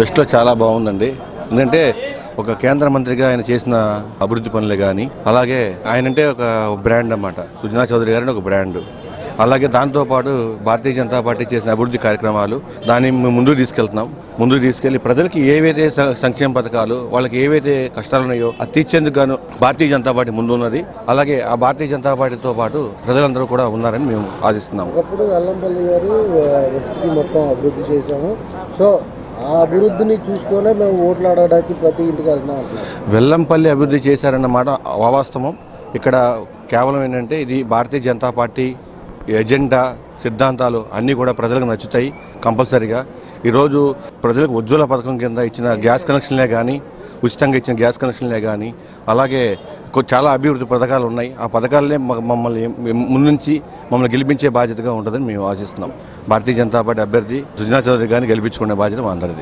వెస్ట్లో చాలా బాగుందండి. ఎందుకంటే ఒక కేంద్ర మంత్రిగా ఆయన చేసిన అభివృద్ధి పనులే కానీ అలాగే ఆయన అంటే ఒక బ్రాండ్ అన్నమాట. సుజనా చౌదరి గారు ఒక బ్రాండ్. అలాగే దాంతోపాటు భారతీయ జనతా పార్టీ చేసిన అభివృద్ధి కార్యక్రమాలు దాన్ని మేము ముందుకు తీసుకెళ్తున్నాం. ముందుకు తీసుకెళ్ళి ప్రజలకి ఏవైతే సంక్షేమ పథకాలు వాళ్ళకి ఏవైతే కష్టాలు ఉన్నాయో అది తీర్చేందుకు గాను భారతీయ జనతా పార్టీ ముందు ఉన్నది అలాగే ఆ భారతీయ జనతా పార్టీతో పాటు ప్రజలందరూ కూడా ఉన్నారని మేము ఆశిస్తున్నాము. అప్పుడు అల్లంపల్లి గారు మొత్తం అభివృద్ధి చేశాము. సో ఆ అభివృద్ధిని చూసుకునే మేము ఓట్లు ఆడడానికి ప్రతి ఇంటికి వెళ్తున్నాం వెల్లంపల్లి అభివృద్ధి చేశారన్నమాట అవాస్తవం. ఇక్కడ కేవలం ఏంటంటే ఇది భారతీయ జనతా పార్టీ ఎజెండా సిద్ధాంతాలు అన్నీ కూడా ప్రజలకు నచ్చుతాయి కంపల్సరీగా. ఈరోజు ప్రజలకు ఉజ్వల పథకం కింద ఇచ్చిన గ్యాస్ కనెక్షన్లే కానీ ఉచితంగా ఇచ్చిన గ్యాస్ కనెక్షన్లే కానీ అలాగే చాలా అభివృద్ధి పథకాలు ఉన్నాయి. ఆ పథకాలనే మమ్మల్ని ముందుంచి మమ్మల్ని గెలిపించే బాధ్యతగా ఉంటుందని మేము ఆశిస్తున్నాం. భారతీయ జనతా పార్టీ అభ్యర్థి సుజనా చౌదరి గారిని గెలిపించుకునే బాధ్యత మా అందరిది.